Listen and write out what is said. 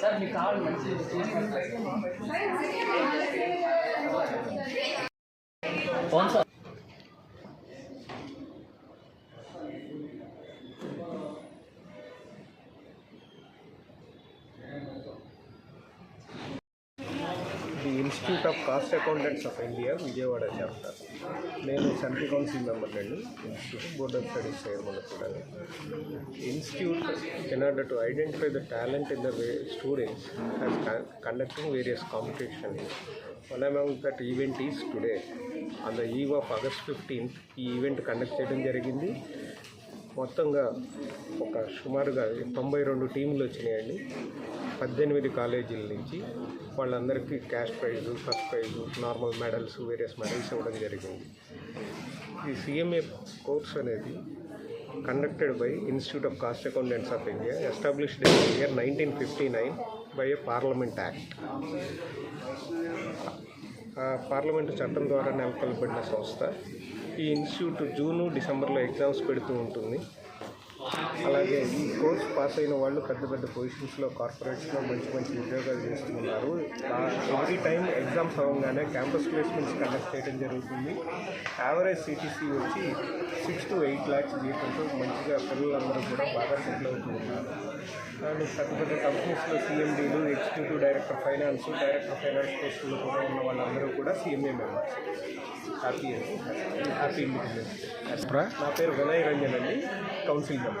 Sir మీకు కావాలి మంచి phone sir Institute of cost accountants of India Vijayawada chapter. నేను సెంట్రల్ కౌన్సిల్ మెంబర్ అండి institute board of studies chairman కూడా. Institute in order to identify the talent in the way students has conducting various competition one among that event is today on the eve of August fifteenth ఈ event conduct చేయడం జరిగింది. మొత్తంగా ఒక సుమారుగా తొంభై రెండు టీంలు వచ్చినాయండి. పద్దెనిమిది కాలేజీల నుంచి వాళ్ళందరికీ cash prize first prize normal medals various medals ఇవ్వడం జరిగింది. ఈ సిఎంఏ కోర్స్ అనేది conducted by institute of cost accountants of India established in year nineteen fifty nine by a parliament act ఆ పార్లమెంటు చట్టం ద్వారా నెలకొల్పబడిన సంస్థ. ఈ ఇన్స్టిట్యూట్ జూను డిసెంబర్లో ఎగ్జామ్స్ పెడుతూ ఉంటుంది. అలాగే ఈ కోర్స్ పాస్ అయిన వాళ్ళు పెద్ద పెద్ద పొజిషన్స్లో కార్పొరేట్స్లో మంచి మంచి ఉద్యోగాలు చేస్తున్నారు. ఎవ్రీ టైం ఎగ్జామ్స్ అవ్వగానే క్యాంపస్ ప్లేస్మెంట్స్ కండక్ట్ చేయడం జరుగుతుంది. యావరేజ్ సిటీసీ వచ్చి సిక్స్ టు ఎయిట్ ల్యాక్స్ జీతంతో మంచిగా పిల్లలందరూ కూడా బాగా సెటిల్ అవుతూ ఉన్నారు. అండ్ పెద్ద పెద్ద కంపెనీస్లో సీఎండీలు executive director finance director finance పోస్టుల్లో కూడా ఉన్న వాళ్ళందరూ కూడా సీఎంఏ మెంబర్స్ హ్యాపీ హ్యాపీ నా పేరు వినయ్ రంజన్ అండి. Council member